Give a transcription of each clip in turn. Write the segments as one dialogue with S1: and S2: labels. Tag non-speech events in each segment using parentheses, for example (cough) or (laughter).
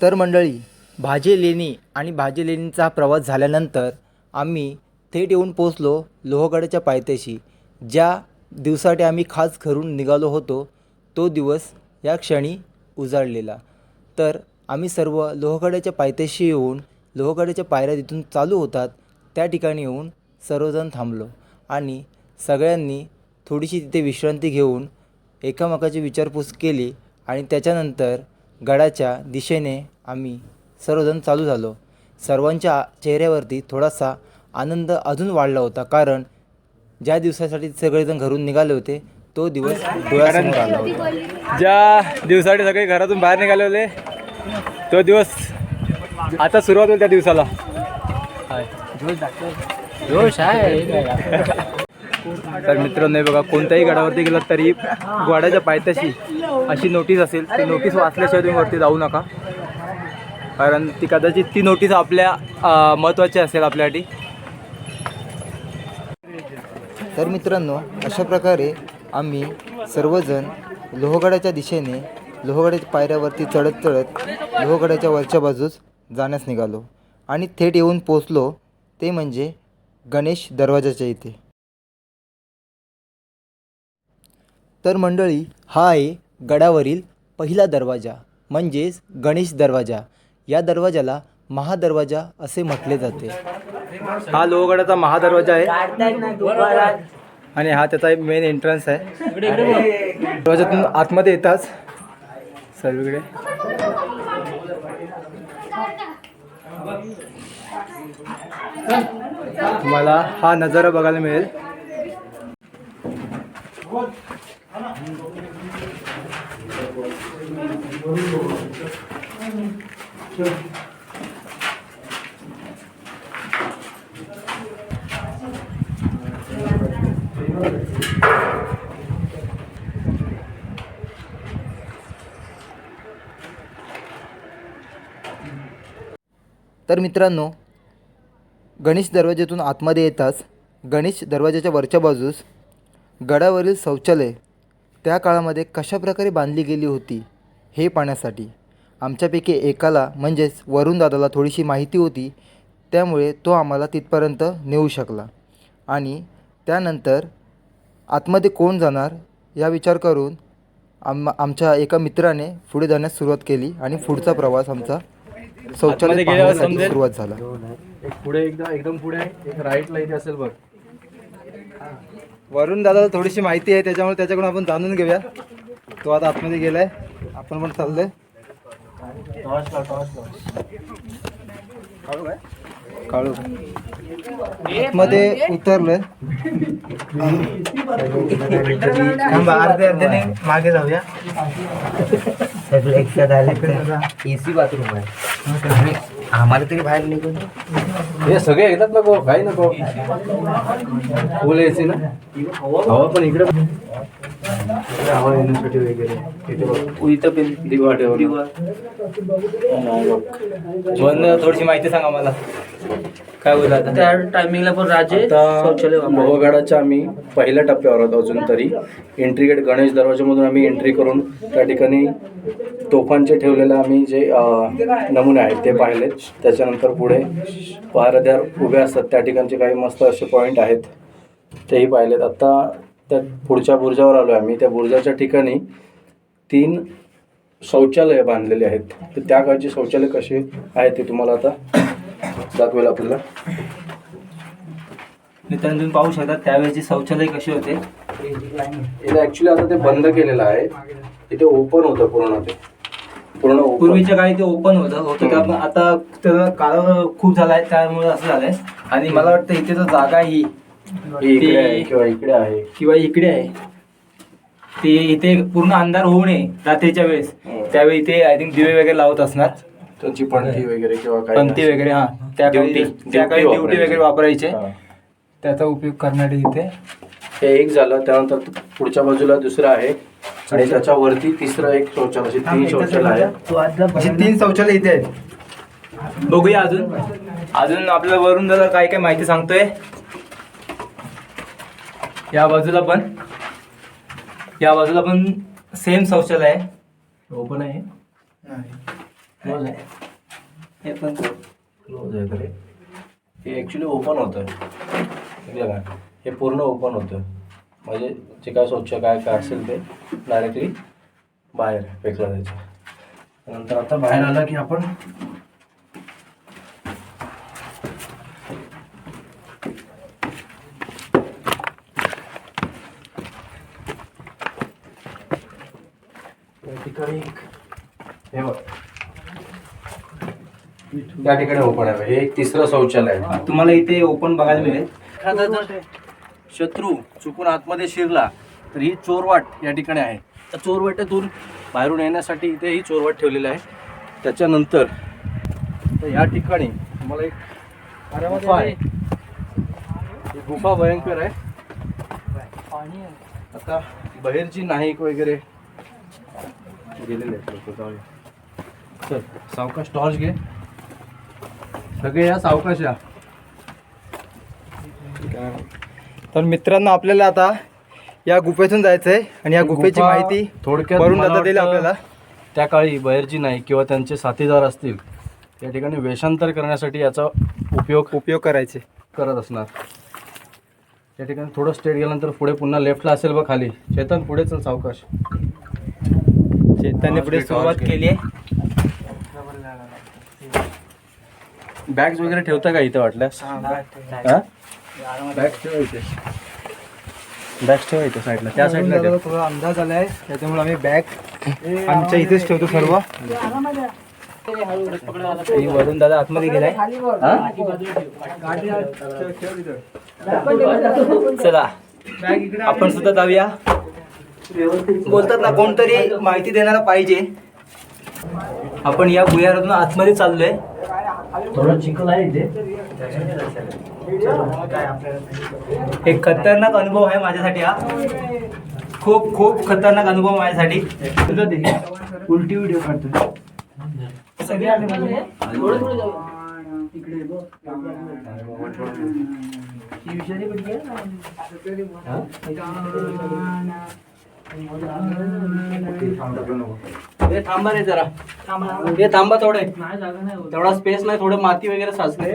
S1: तर मंडळी भाजे लेणी आणि भाजे लेणीचा प्रवास झाल्यानंतर आम्ही थेट येऊन पोचलो लोहगडाच्या पायथ्याशी ज्या दिवसासाठी आम्ही खास घरून निघालो होतो तो दिवस या क्षणी उजाडलेला तर आम्ही सर्व लोहगडाच्या पायथ्याशी येऊन लोहगडाच्या पायऱ्या तिथून चालू होतात त्या ठिकाणी येऊन सर्वजण थांबलो आणि सगळ्यांनी थोडीशी तिथे विश्रांती घेऊन एकामेकाची विचारपूस केली आणि त्याच्यानंतर गडाच्या दिशेने आम्ही सर्वजण चालू झालो. सर्वांच्या चेहऱ्यावरती थोडासा आनंद अजून वाढला होता कारण ज्या दिवसासाठी सगळेजण घरून निघाले होते तो दिवस डोळ्यासमोर आला होता.
S2: ज्या दिवसासाठी सगळे घरातून बाहेर निघाले होते तो दिवस आता सुरुवात होईल त्या दिवसाला. तर मित्रांनो बघा कोणत्याही गडावरती गेलात तरी गडाच्या पायथ्याशी अशी नोटीस असेल ती नोटीस वाचल्याशिवाय तुम्ही वरती जाऊ नका. कारण ती कदाचित ती नोटीस आपल्या महत्त्वाची असेल आपल्यासाठी.
S1: तर मित्रांनो अशा प्रकारे आम्ही सर्वजण लोहगडाच्या दिशेने लोहगडाच्या पायऱ्यावरती चढत चढत लोहगडाच्या वरच्या बाजूस जाण्यास निघालो. आणि थेट येऊन पोचलो ते म्हणजे गणेश दरवाजाच्या इथे. तर मंडळी हा आहे गडावरील पहिला दरवाजा म्हणजेच गणेश दरवाजा. या दरवाजाला महादरवाजा असे म्हटले जाते.
S2: हा लोहगडाचा महादरवाजा आहे. आणि हा त्याचा मेन एंट्रन्स आहे. दरवाजातून आतमध्ये येताच सर्वीकडे तुम्हाला हा नजारा बघायला मिळेल.
S1: तर मित्रांनो गणेश दरवाज्यातून आतमध्ये येताच गणेश दरवाजाच्या वरच्या बाजूस गडावरील शौचालय त्या काळामध्ये कशाप्रकारे बांधली गेली होती हे पाहण्यासाठी आमच्यापैकी एकाला म्हणजेच वरुण दादाला थोडीशी माहिती होती त्यामुळे तो आम्हाला तिथपर्यंत नेऊ शकला. आणि त्यानंतर आतमध्ये कोण जाणार या विचार करून आम आमच्या एका मित्राने पुढे जाण्यास सुरुवात केली आणि पुढचा प्रवास आमचा शौचालय
S2: आतमध्ये गेल्यावर
S1: पाहण्यासाठी
S2: समजेल.
S1: सुरुवात झाला.
S2: एक पुढे एकदा एकदम पुढे आहे. एक राईटला इथे असेल बघ. वरुण दादाला थोडीशी माहिती आहे त्याच्यामुळे त्याच्याकडून आपण जाणून घेऊया. तो आता आतमध्ये गेलाय. आपण पण चाललोय. काळू आतमध्ये उतरलोय. थांबा, अर्धे अर्धे मागे जाऊया.
S3: एसी बाथरूम आहे. आम्हाला तरी बाहेर निघून.
S2: हे सगळे एकदाच नको काही नको. फुल एसी ना? हवा पण इकडे. हवा येण्यासाठी वगैरे. इथे
S3: पण
S2: दिवा ठेवला थोडीशी माहिती सांगा मला काय बोलला आता?
S3: त्या टायमिंगला पण राजे.
S4: लोहगडाच्या आम्ही पहिल्या टप्प्यावर आहोत अजून तरी. एंट्री गेट गणेश दरवाजामधून आम्ही एंट्री करून त्या ठिकाणी तोफांचे ठेवलेले आम्ही जे नमुने आहेत ते पाहिलेत. त्याच्यानंतर पुढे पहारेदार उभे असतात. त्या ठिकाणचे काही मस्त असे पॉईंट आहेत. तेही पाहिलेत. आता त्या पुढच्या बुर्जावर आलो आम्ही. त्या बुर्जाच्या ठिकाणी तीन शौचालय बांधलेली आहेत. तर त्या काळचे शौचालय कसे आहेत ते तुम्हाला आता दाखवेल आपल्याला.
S2: मित्रांनो तुम्ही पाहू शकता त्यावेळेचे शौचालय कसे होते.
S4: इथे ऍक्च्युली आता ते बंद केलेलं आहे. इथे ओपन होतं पूर्ण ते. पूर्ण
S2: पूर्वीच्या काळी ते ओपन होतं होतं. आता त्याचा काळ खूप झालाय त्यामुळे असं झालंय. आणि मला वाटतं इथे तर जागा ही
S4: इकडे आहे किंवा इकडे आहे.
S2: किंवा इकडे आहे. ते इथे पूर्ण अंधार होऊ नये रात्रीच्या वेळेस. त्यावेळी इथे आय थिंक दिवे वगैरे लावत असणार.
S4: त्यांची पणती वगैरे किंवा काय
S2: वगैरे हा. त्या काळी ड्युटी वगैरे वापरायचे. त्याचा उपयोग करण्यासाठी इथे.
S4: हे एक झालं त्यानंतर पुढच्या बाजूला दुसरं आहे. आणि त्याच्या वरती तिसरं एक शौचालय असे तीन शौचालय आहे
S2: अशी तीन शौचालय इथे आहेत. बघूया अजून. अजून आपल्याला वरून दादा काय काय माहिती सांगतोय. या बाजूला पण या बाजूला पण सेम शौचालय आहे. ओपन आहे.
S4: क्लोज आहे.
S1: हे पण
S4: क्लोज आहे तरी हे ॲक्च्युली ओपन होतं. हे पूर्ण ओपन होतं. म्हणजे जे काय स्वच्छ काय काय असेल ते डायरेक्टली बाहेर फेकलं जायचं. नंतर आता बाहेर आलं की आपण या ठिकाणी एक- हे बघ. या ठिकाणी ओपन आहे. हे एक तिसरं शौचालय आहे.
S1: तुम्हाला इथे ओपन बघायला मिळेल.
S4: शत्रू चुकून आतमध्ये शिरला तर ही चोरवाट या ठिकाणी आहे. तर चोरवाटेतून बाहेरून येण्यासाठी इथे ही चोरवाट ठेवलेली आहे. त्याच्यानंतर तर या ठिकाणी तुम्हाला एक गुफा आहे. ही गुफा भयंकर आहे. आता बहिरची नाईक वगैरे गेलेले आहेत चल सावकाश टॉर्च घे. सगळे या सावकाश या.
S2: तर मित्रांनो आपल्याला आता या गुफेतून जायचं आहे आणि या गुफेची
S4: गुफा
S2: माहिती
S4: थोडक्यात मला
S2: देईल
S4: वाटतं
S2: आपल्याला.
S4: त्या काळी बहिर्जी नाही किंवा त्यांचे साथीदार असतील या ठिकाणी वेषांतर करण्यासाठी याचा उपयोग
S2: उपयोग करायचे.
S4: करत असणार. या ठिकाणी थोडं स्टेट गेल्यानंतर पुढे पुन्हा लेफ्टला असेल बघ खाली. चेतन पुढे चल सावकाश.
S2: चेतनने पुढे सुरुवात. केली आहे
S4: बॅग्स वगैरे ठेवता का इथे वाटल्यास? ठेवा इथे बॅग्स ठेवा इथे साईडला त्या साईडला
S2: थोडा अंदाज आलाय. त्याच्यामुळे आम्ही बॅग आमच्या इथेच ठेवतो सर्व. वरून दादा आतमध्ये गेलाय. चला. आपण सुद्धा जाऊया. बोलतात ना कोणतरी माहिती देणारा पाहिजे. आपण या भुयारातून आतमध्ये चाललोय.
S4: थोडं चिखल आहे इथे.
S1: एक खतरनाक अनुभव आहे माझ्यासाठी हा. खूप खूप खतरनाक अनुभव माझ्यासाठी.
S2: उलटी व्हिडिओ काढतो.
S4: हे थांबा रे जरा. हे थांबा थोडे. तेवढा स्पेस नाही थोडं माती वगैरे साचले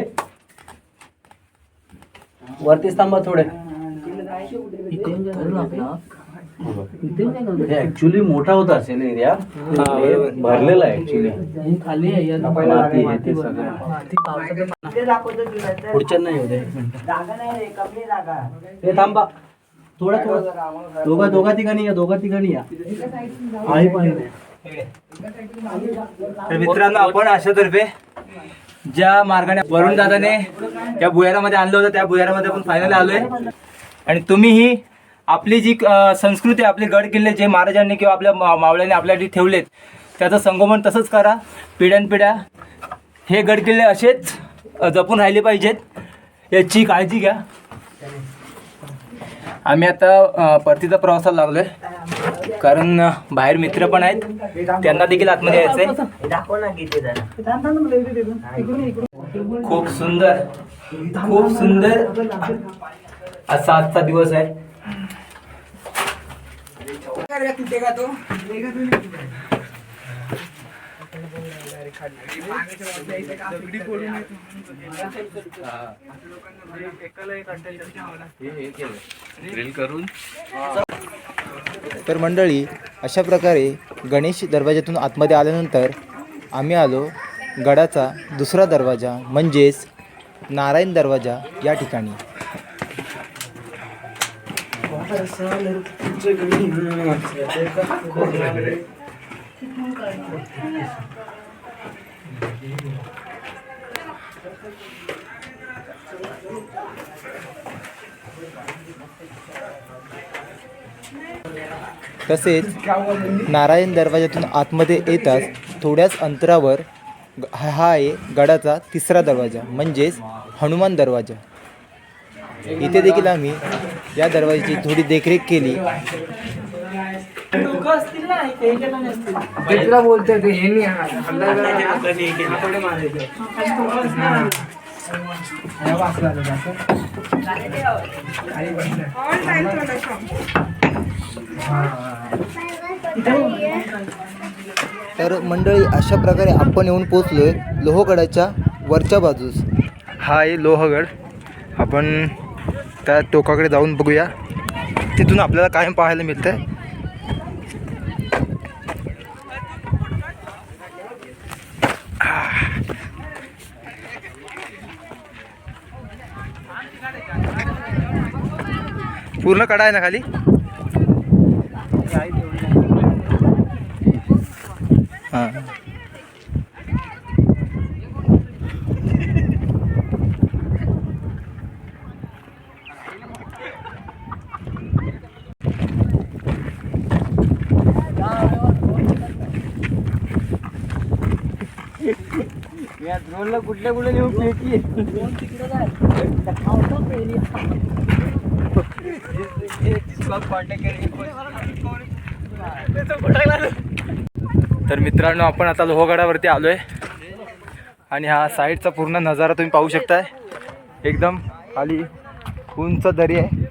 S4: वरतीच थांबा थोडे. ऍक्च्युली मोठा होता असेल एरिया भरलेला आहे ऍक्च्युली माती आहे ते सगळं. पुढच्या नाही होते हे थांबा. थोडं थोडं. दोघा दोघा ठिकाणी या दोघा ठिकाणी या. आळी पाहिजे
S1: तर मित्रांनो आपण अशातर्फे ज्या मार्गाने वरुण दादाने या भुयारामध्ये आणलं होतं त्या भुयारामध्ये आपण फायनल आलोय. आणि तुम्हीही आपली जी संस्कृती आपले गड किल्ले जे महाराजांनी किंवा आपल्या मा- आपल्यासाठी ठेवलेत त्याचं संगोपन तसंच करा. पिढ्यानपिढ्या हे गड किल्ले असेच जपून राहिले पाहिजेत. याची काळजी घ्या. आम्ही आता परतीचा प्रवासाला लागलोय. कारण अं, बाहेर मित्र पण आहेत. त्यांना देखील आतमध्ये यायचंय. खूप सुंदर. खूप सुंदर. असा आजचा दिवस आहे. तर मंडळी अशा प्रकारे गणेश दरवाज्यातून आतमध्ये आल्यानंतर आम्ही आलो गडाचा दुसरा दरवाजा म्हणजेच नारायण दरवाजा या ठिकाणी. तसेच नारायण दरवाजातून आतमध्ये येताच थोड्याच अंतरावर ग- हा हा आहे गडाचा तिसरा दरवाजा म्हणजेच हनुमान दरवाजा. इथे देखील आम्ही या दरवाजाची थोडी देखरेख केली.
S3: तुला बोलतोय ते हे नाही
S1: तर मंडळी अशा प्रकारे आपण येऊन पोचलो आहे लोहगडाच्या वरच्या बाजूस.
S2: हा आहे लोहगड. आपण त्या टोकाकडे जाऊन बघूया. तिथून आपल्याला कायम पाहायला मिळतं आहे पूर्ण कडा आहे ना खाली? हां.
S3: कुठल्या कुठे पेटी
S2: तर मित्रांनो आपण आता लोहगडावरती आलो आहे आणि हा साईडचा पूर्ण नजारा तुम्ही पाहू शकताय. एकदम खाली उंच दरी आहे.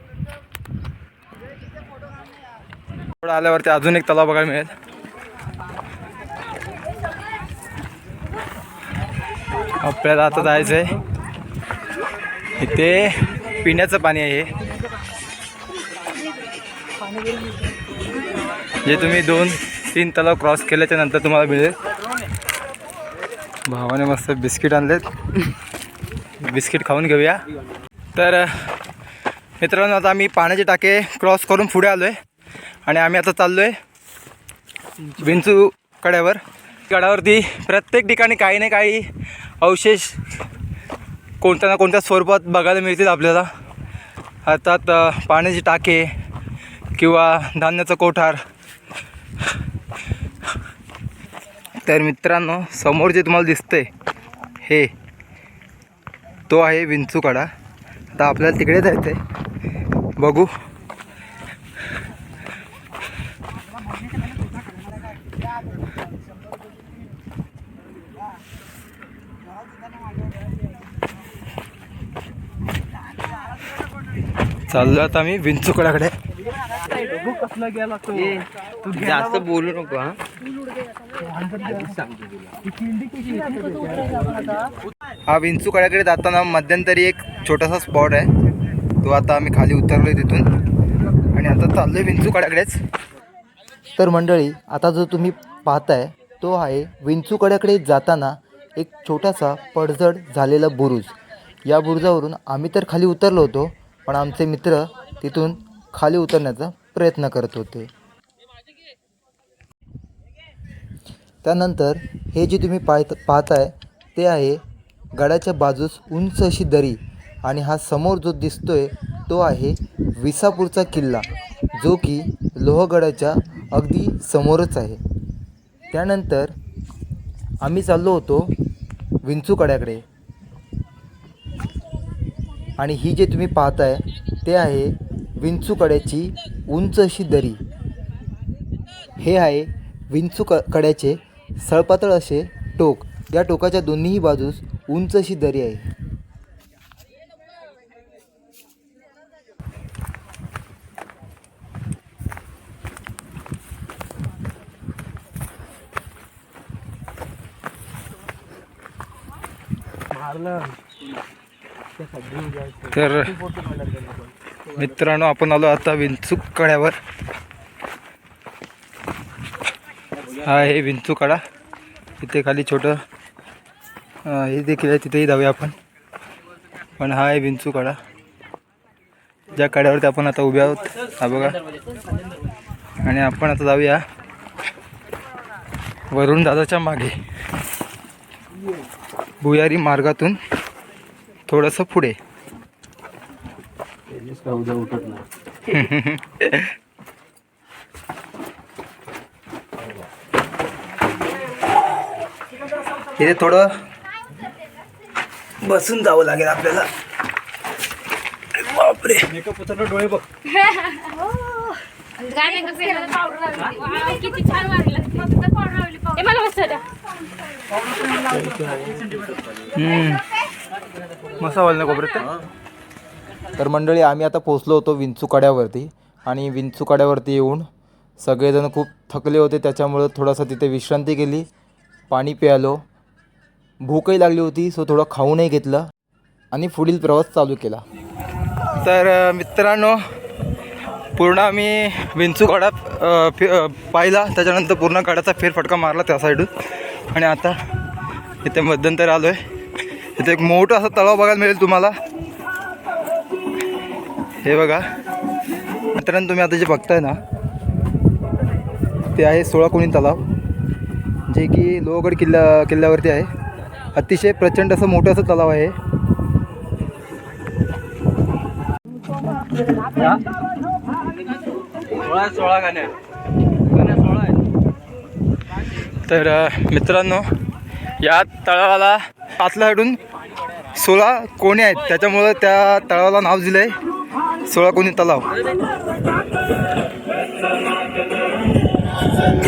S2: आल्यावरती अजून एक तलाव बघायला मिळेल. आपल्याला आता जायचं आहे इथे पिण्याचं पाणी आहे. जे तुम्ही दोन तीन तलाव क्रॉस केल्याच्यानंतर तुम्हाला मिळेल. भावाने मस्त बिस्किट आणलेत. बिस्किट खाऊन घेऊया. तर मित्रांनो आता आम्ही पाण्याचे टाके क्रॉस करून पुढे आलो आहे आणि आम्ही आता चाललो आहे विंचू कड्यावर. गडावरती प्रत्येक ठिकाणी काही ना काही अवशेष कोणत्या ना कोणत्या स्वरूपात बघायला मिळतील आपल्याला. अर्थात पाण्याची पाण्याचे टाके किंवा धान्याचं कोठार. तर मित्रांनो समोर जे तुम्हाला दिसतंय हे तो आहे विंचू कडा. आता आपल्याला तिकडे जायचं आहे बघू. चाललो आता मी विंचूकडाकडे
S3: जास्त बोलू नको हा.
S2: हा विंचूकड्याकडे जाताना मध्यंतरी एक छोटासा स्पॉट आहे. तो आता आम्ही खाली उतरलो आहे तिथून. आणि आता चाललो आहे विंचूकड्याकडेच.
S1: तर मंडळी आता जो तुम्ही पाहताय तो आहे विंचूकड्याकडे जाताना एक छोटासा पडझड झालेला बुरुज. या बुरुजावरून आम्ही तर खाली उतरलो होतो पण आमचे मित्र तिथून खाली उतरण्याचा प्रयत्न करत होते. त्यानंतर हे जे तुम्ही पाहत पाहताय ते आहे गडाच्या बाजूस उंच अशी दरी आणि हा समोर जो दिसतोय तो आहे विसापूरचा किल्ला जो की लोहगडाच्या अगदी समोरच आहे. त्यानंतर आम्ही चाललो होतो विंचूकड्याकडे. आणि ही जे तुम्ही पाहताय ते आहे विंचूकड्याची उंच अशी दरी. हे आहे विंचू क कड्याचे सळपातळ असे टोक. या टोकाच्या दोन्हीही बाजूस उंच अशी दरी आहे.
S2: तर मित्रांनो आपण आलो आता विंचूक कड्यावर. हा आहे विंचू कडा. इथे खाली छोटं हे देखील आहे तिथेही जाऊया आपण. पण हा आहे विंचू कडा. ज्या कड्यावरती आपण आता उभे आहोत हा बघा. आणि आपण आता जाऊया वरुण दादाच्या मागे. भुयारी मार्गातून. थोडंसं पुढे (laughs) इथे थोडं बसून जावं लागेल आपल्याला बापरे
S5: कसं केलं? पावडर लावली. किती छान वाटलं फक्त पावडर लावली पावडर. ए, मला. मस्त
S2: वाल ना कोपऱ्यात
S1: तर? मंडळी आम्ही आता पोचलो होतो विंचूकड्यावरती आणि विंचूकड्यावरती येऊन सगळेजण खूप थकले होते. त्याच्यामुळं थोडासा तिथे विश्रांती केली पाणी प्यालो. भूकही लागली होती सो थोडं खाऊनही घेतलं आणि पुढील प्रवास चालू केला.
S2: तर अ, मित्रांनो पूर्ण आम्ही विंचू गडा अ, फि अ, पाहिला. त्याच्यानंतर पूर्ण गडाचा फेरफटका मारला त्या साईडून. आणि आता इथे मध्यंतर आलो आहे इथे एक मोठं असं तलाव बघायला मिळेल तुम्हाला. हे बघा. मित्रांनो तुम्ही आता जे बघताय ना ते आहे सोळा कोणी तलाव. जे की लोहगड किल्ला किल्ल्यावरती आहे. अतिशय प्रचंड असं मोठं असं तलाव आहे तर मित्रांनो या तळावाला आतल्या साईडून सोळा कोणी आहेत. त्याच्यामुळं त्या तळावाला नाव दिलं आहे सोळा कोणी तलाव.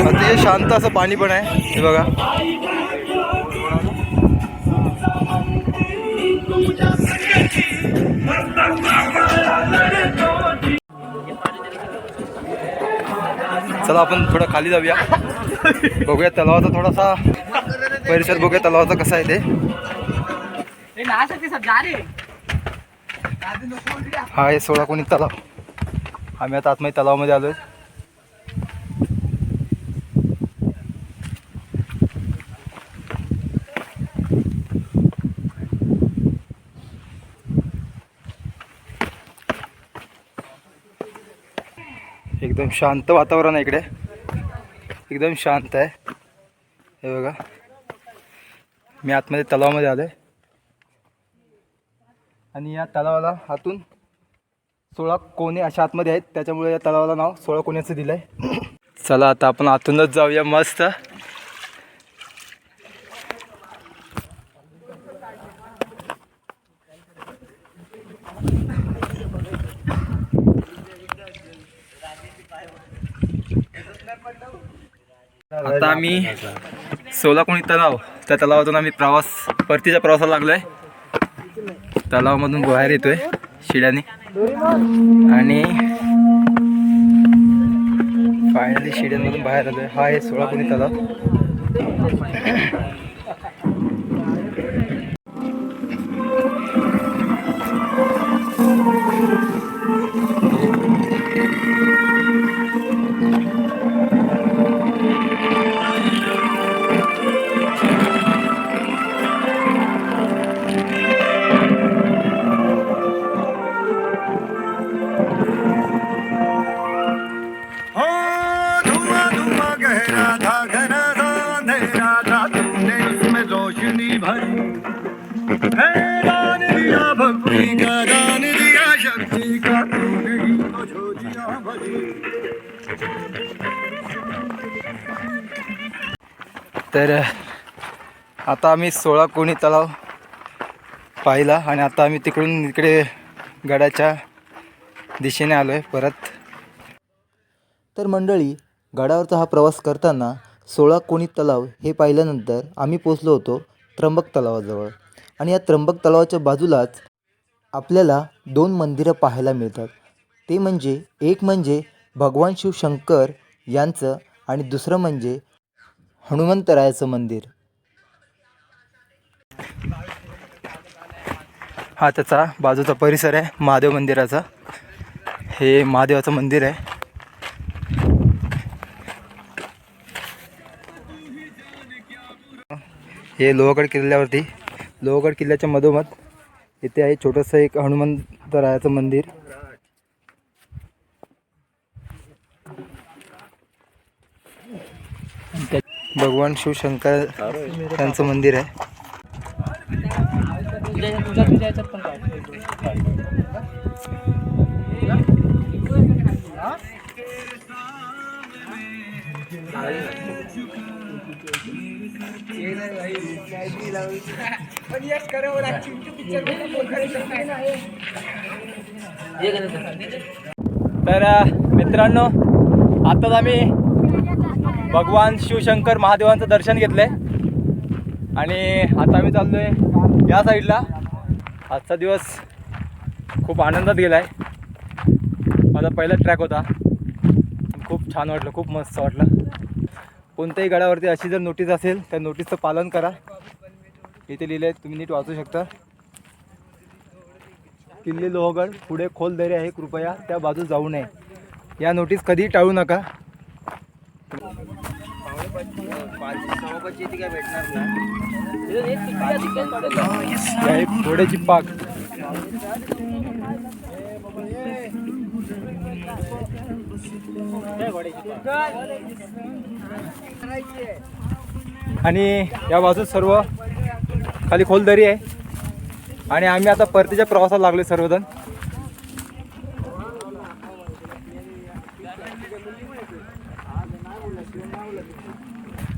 S2: अतिशय शांत असं पाणी पण आहे. हे बघा. चला आपण थोडं खाली जाऊया. बघूया तलावाचा थोडासा परिसर बघूया तलावाचा कसा आहे ते. हा आहे सोळा कोणी तलाव. आम्ही आता आतमध्ये तलावामध्ये आलोय. एकदम शांत वातावरण आहे इकडे. एकदम शांत आहे. हे बघा. मी आतमध्ये तलावामध्ये आलो आहे आणि या तलावाला हातून सोळा कोणे अशा आतमध्ये आहेत. त्याच्यामुळे या तलावाला नाव सोळा कोण्याचं दिलं आहे (clears throat) चला आता आपण आतूनच जाऊया मस्त. आता आम्ही सोलाकोणी तलाव त्या तलावातून आम्ही प्रवास परतीच्या प्रवासाला लागलो आहे तलावामधून बाहेर येतोय शिड्याने. आणि फायनली शिड्यांमधून बाहेर आलोय. हा आहे सोळा कोणी तलाव. तर आता आम्ही सोळा कोणी तलाव पाहिला आणि आता आम्ही तिकडून इकडे गडाच्या दिशेने आलो आहे परत.
S1: तर मंडळी गडावरचा हा प्रवास करताना सोळा कोणी तलाव हे पाहिल्यानंतर आम्ही पोचलो होतो त्र्यंबक तलावाजवळ. आणि या त्र्यंबक तलावाच्या बाजूलाच आपल्याला दोन मंदिरं पाहायला मिळतात. ते म्हणजे एक म्हणजे भगवान शिवशंकर यांचं आणि दुसरं म्हणजे हनुमंतरायाचं मंदिर.
S2: हा त्याचा बाजूचा परिसर आहे महादेव मंदिराचा. हे महादेवाचं मंदिर आहे. हे लोहगड किल्ल्यावरती लोहगड किल्ल्याच्या मधोमध इथे आहे छोटंसं एक हनुमंतरायाचं मंदिर. भगवान शिवशंकर त्यांचं मंदिर आहे. तर मित्रांनो आताच आम्ही भगवान शिवशंकर महादेवांचं दर्शन घेतलं आहे आणि आता मी चाललो आहे या साईडला. आजचा दिवस खूप आनंदात गेला आहे माझा पहिला ट्रॅक होता. खूप छान वाटलं खूप मस्त वाटलं. कोणत्याही गडावरती अशी जर नोटीस असेल त्या नोटीसचं पालन करा. इथे लिहिलं आहे तुम्ही नीट वाचू शकता. किल्ले लोहगड पुढे खोल दरी आहे कृपया त्या बाजू जाऊ नये. या नोटीस कधी टाळू नका. थोड्याची घोड्याची पाक. आणि या बाजूस सर्व खाली खोल दरी आहे. आणि आम्ही आता परतीच्या प्रवासाला लागलो सर्वजण.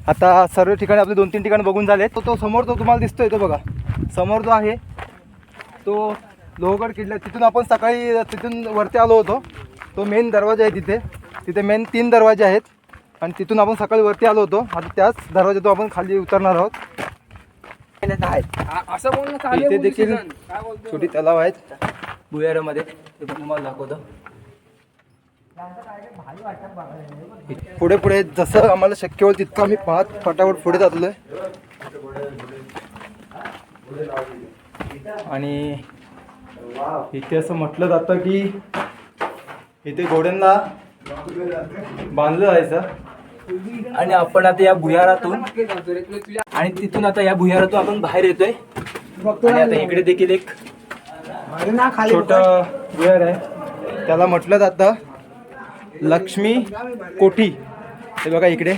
S2: आता सर्व ठिकाणी आपले दोन तीन ठिकाण बघून झाले. तो तो समोर तो तुम्हाला दिसतोय तो बघा. समोर जो आहे तो लोहगड किल्ला. तिथून आपण सकाळी तिथून वरती आलो होतो. तो मेन दरवाजा आहे तिथे. तिथे मेन तीन दरवाजे आहेत. आणि तिथून आपण सकाळी वरती आलो होतो. आता त्याच दरवाजातून आपण खाली उतरणार आहोत.
S3: असं
S2: इथे देखील छोटी तलाव आहेत. भुयारामध्ये ते पण तुम्हाला दाखवतो. पुढे पुढे जसं आम्हाला शक्य होईल तितकं आम्ही पाहत फटाफट पुढे जातलोय आणि इथे असं म्हटलं जातं की इथे घोड्यांना बांधलं जायचं. आणि आपण आता या भुयारातून आणि तिथून आता या भुयारातून आपण बाहेर येतोय. आणि आता इकडे देखील एक छोट भुयार आहे. त्याला म्हटलं जातं लक्ष्मी कोठी. हे बघा इकडे.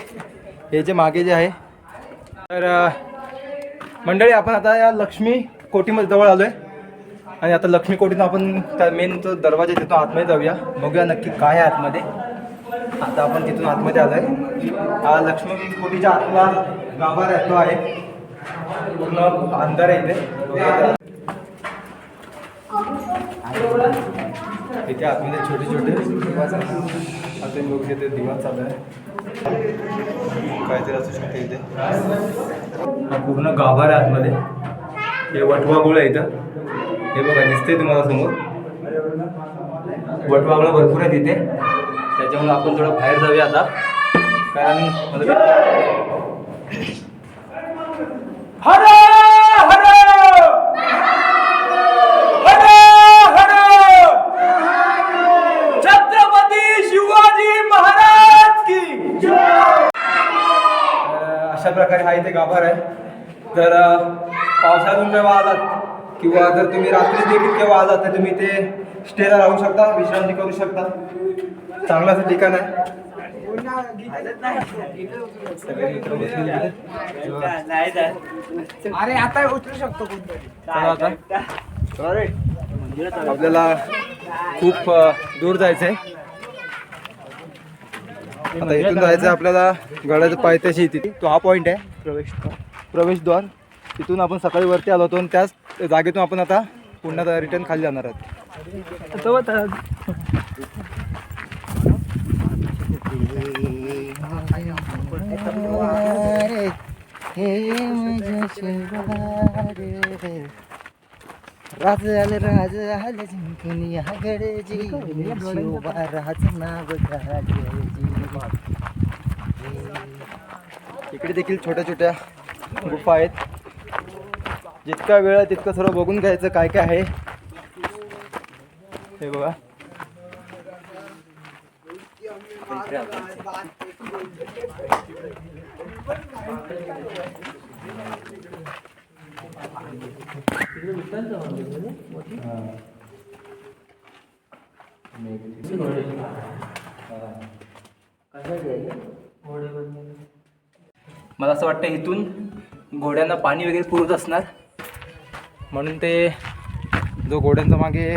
S2: हे जे मागे जे आहे. तर मंडळी आपण आता या लक्ष्मी कोटीमध्ये जवळ आलोय. आणि आता लक्ष्मी कोटीतून आपण त्या मेन तो दरवाजा तिथून आतमध्ये जाऊया. बघूया नक्की काय आहे आतमध्ये. आता आपण तिथून आतमध्ये आलो आहे लक्ष्मी कोटीच्या आतला गाभा आहे आहे. पूर्ण अंधार आहे इथे. इथे आतमध्ये छोटे छोटे. आता लोक बघू दिवा चालू आहे. काहीतरी असू शकते इथे. पूर्ण गाभार आहे आतमध्ये. हे वटवागुळ आहे इथं. हे बघा दिसते तुम्हाला समोर. वटवागुळ भरपूर आहे तिथे. त्याच्यामुळे आपण थोडं बाहेर जाऊया आता. कारण मला हर हर हर हर छत्रपती शिवाजी महाराज की तर अशा प्रकारे हा इथे गाभार आहे जर अ, पावसाळ्यातून जेव्हा आलात किंवा जर तुम्ही रात्री देखील केव्हा आलात तर तुम्ही इथे स्टेला राहू शकता विश्रांती करू शकता. चांगलं असं ठिकाण आहे.
S3: अरे आता उतरू शकतो
S2: चला आता. आपल्याला खूप दूर जायचं आहे आता इथून जायचं आहे आपल्याला गडाच्या पायथ्याशी तिथे. तो हा पॉईंट आहे. प्रवेश प्रवेशद्वार. तिथून आपण सकाळी वरती आलो होतो आणि त्याच जागेतून आपण आता पुन्हा रिटर्न खाली जाणार आहोत.
S1: राज आले राज आले जिंकून या गडजी शिवबा नाव
S2: इकडे देखील छोट्या छोट्या गुफा आहेत. जितका वेळ आहे तितकं सर्व बघून घ्यायचं काय काय आहे. हे बघा. मला असं वाटतं इथून घोड्यांना पाणी वगैरे पुरत असणार. म्हणून ते जो घोड्यांचा मागे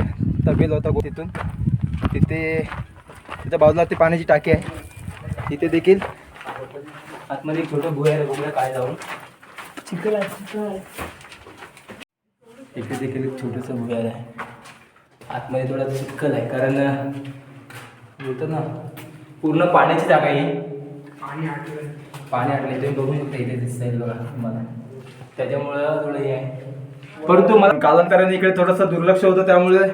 S2: तबेल होता तिथून तिथे त्याच्या बाजूला ती पाण्याची टाकी आहे. तिथे देखील आतमध्ये एक छोटं भुयार आहे बघूया काय जाऊन चिखल आहे इथे देखील एक छोटंसं भुयार आहे. आतमध्ये थोडा चिखल आहे कारण बोलतो ना पूर्ण पाण्याची जागा आहे ही. पाणी आटले तुम्ही बघू शकता इथे दिसत बघा तुम्हाला. त्याच्यामुळं थोडं हे आहे. परंतु मला कालांतराने इकडे थोडंसं दुर्लक्ष होतं त्यामुळे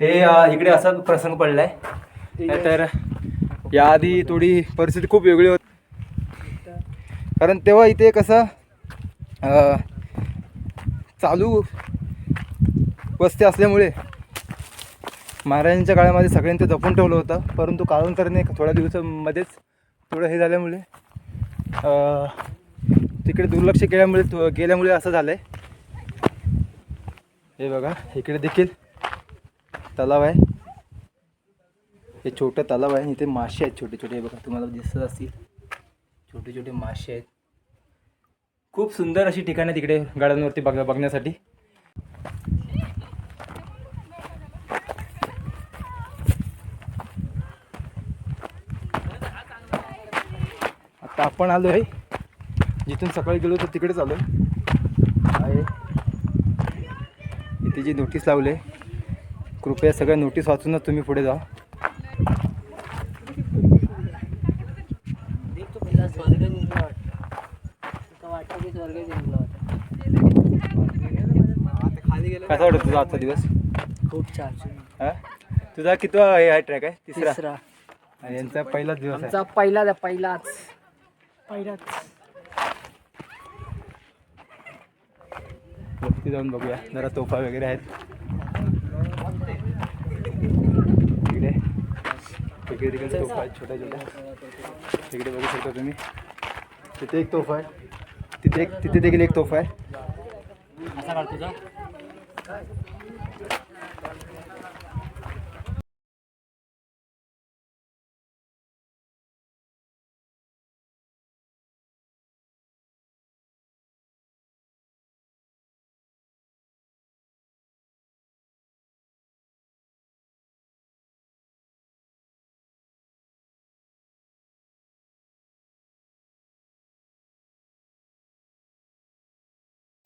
S2: हे इकडे असा प्रसंग पडलाय. तर याआधी थोडी परिस्थिती खूप वेगळी होती. कारण तेव्हा इथे कसं चालू वस्ती असल्यामुळे महाराजांच्या काळामध्ये सगळ्यांनी ते जपून ठेवलं होतं. परंतु कालांतराने थोड्या दिवसामध्येच थोडं हे झाल्यामुळे तिकडे दुर्लक्ष केल्यामुळे गेल्यामुळे असं झालं आहे हे बघा इकडे देखील तलाव आहे. हे छोटं तलाव आहे. इथे मासे आहेत छोटे छोटे हे बघा तुम्हाला दिसत असतील. छोटे छोटे मासे आहेत. खूप सुंदर अशी ठिकाणं आहे तिकडे गाड्यांवरती बघ बघण्यासाठी. आता आपण आलो आहे जिथून सकाळी गेलो तर तिकडेच आलो आहे जी नोटीस लावली. कृपया सगळ्या नोटीस वाचूनच तुम्ही पुढे जा. कसा वाटत तुझा आजचा दिवस?
S6: खूप छान.
S2: हा? तुझा कितवा हे आहे ट्रॅक आहे? तिसरा. यांचा पहिलाच दिवस
S6: आमचा पहिला पहिलाच पहिलाच.
S2: वरती जाऊन बघूया. जरा तोफा वगैरे आहेत. तिकडे तिकडे तिकडे तोफा आहेत छोट्या छोट्या. तिकडे बघू शकता तुम्ही. तिथे एक तोफा आहे. तिथे एक तिथे देखील एक तोफा आहे.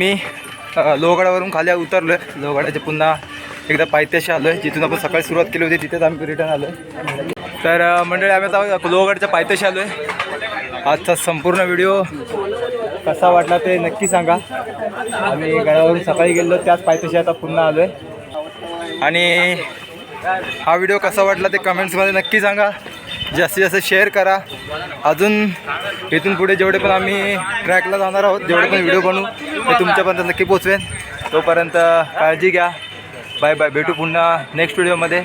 S2: मी लोहगडावरून खाली उतरलो आहे लोहगडाच्या पुन्हा एकदा पायथ्याशी आलो आहे जिथून आपण सकाळी सुरुवात केली होती तिथेच आम्ही रिटर्न आलो आहे तर मंडळी आम्ही आता लोहगडच्या पायथ्याशी आलो आहे आजचा संपूर्ण व्हिडिओ कसा वाटला ते नक्की सांगा. आम्ही गडावरून सकाळी गेलो त्याच पायथ्याशी आता पुन्हा आलो आहे आणि हा व्हिडिओ कसा वाटला ते कमेंट्समध्ये नक्की सांगा. जास्तीत जास्त शेअर करा. अजून इथून पुढे जेवढे पण आम्ही ट्रॅकला जाणार आहोत जेवढे पण व्हिडिओ बनवू ते तुमच्यापर्यंत नक्की पोचवेन तोपर्यंत काळजी घ्या. बाय बाय भेटू पुन्हा नेक्स्ट व्हिडिओमध्ये